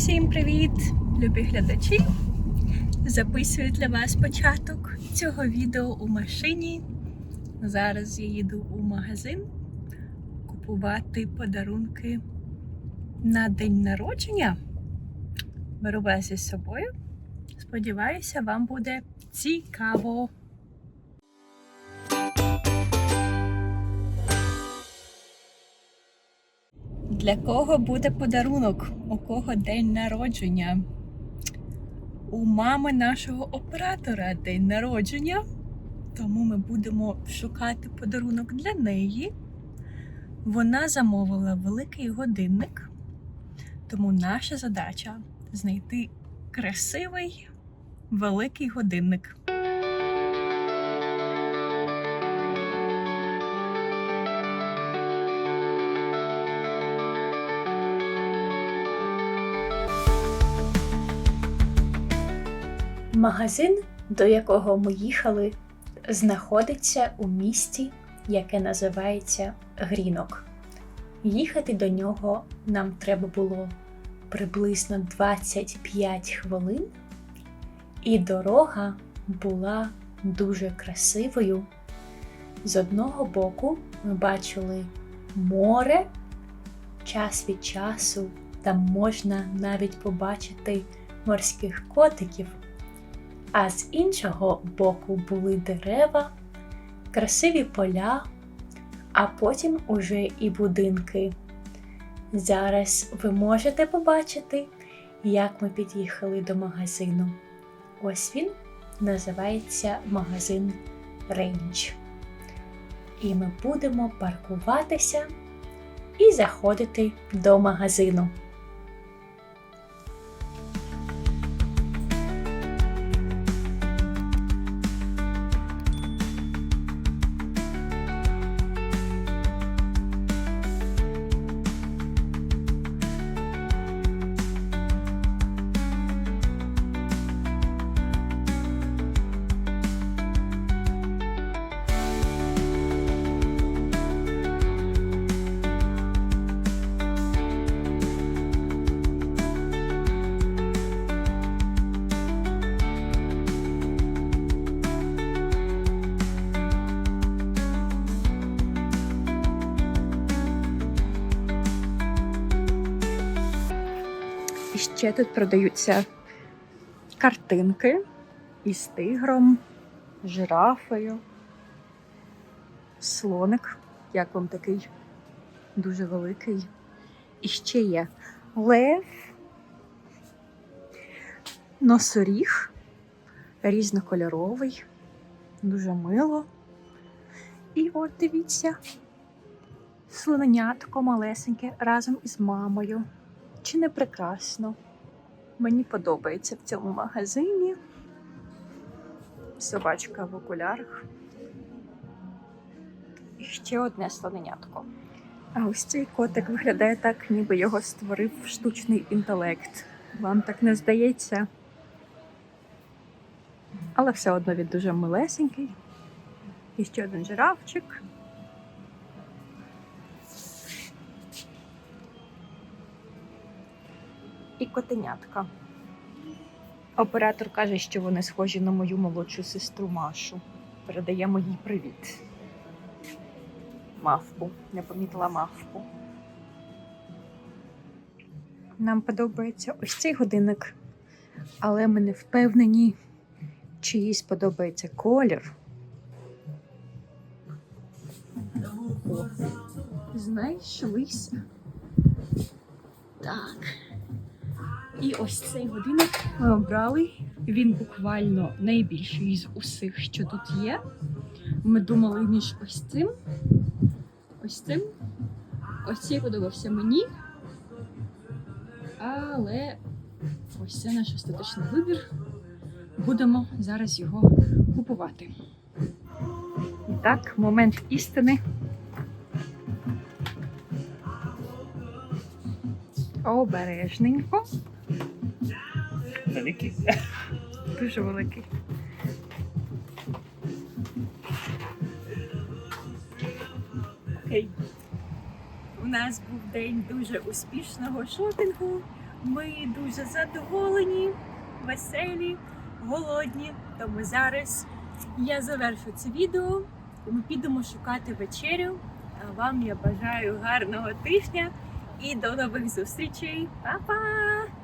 Всім привіт, любі глядачі! Записую для вас початок цього відео у машині. Зараз я їду у магазин купувати подарунки на день народження. Беру вас із собою. Сподіваюся, вам буде цікаво. Для кого буде подарунок? У кого день народження? У мами нашого оператора день народження. Тому ми будемо шукати подарунок для неї. Вона замовила великий годинник. Тому наша задача знайти красивий великий годинник. Магазин, до якого ми їхали, знаходиться у місті, яке називається Грінок. Їхати до нього нам треба було приблизно 25 хвилин, і дорога була дуже красивою. З одного боку ми бачили море, час від часу там можна навіть побачити морських котиків а з іншого боку були дерева, красиві поля, а потім уже і будинки. Зараз ви можете побачити, як ми під'їхали до магазину. Ось він називається магазин Range. І ми будемо паркуватися і заходити до магазину. Ще тут продаються картинки із тигром, жирафою, слоник, як вам такий дуже великий. І ще є лев, носоріг, різнокольоровий, дуже мило. І от дивіться, слоненятко малесеньке разом із мамою. Чи не прекрасно? Мені подобається в цьому магазині. Собачка в окулярах. І ще одне слоненятко. А ось цей котик виглядає так, ніби його створив штучний інтелект. Вам так не здається? Але все одно він дуже милесенький. І ще один жирафчик. І котенятка. Оператор каже, що вони схожі на мою молодшу сестру Машу. Передаємо їй привіт. Мавпу. Не помітила мавпу. Нам подобається ось цей годинник, але ми не впевнені, чи їй сподобається колір. Знайшлися. Так. І ось цей годинник ми обрали. Він буквально найбільший з усіх, що тут є. Ми думали між ось цим, ось цим. Ось цей подобався мені. Але ось це наш остаточний вибір. Будемо зараз його купувати. І так, момент істини. Обережненько. Великий. Дуже великий. Окей. У нас був день дуже успішного шопінгу. Ми дуже задоволені, веселі, голодні. Тому зараз я завершу це відео. Ми підемо шукати вечерю. А вам я бажаю гарного тижня і до нових зустрічей. Па-па!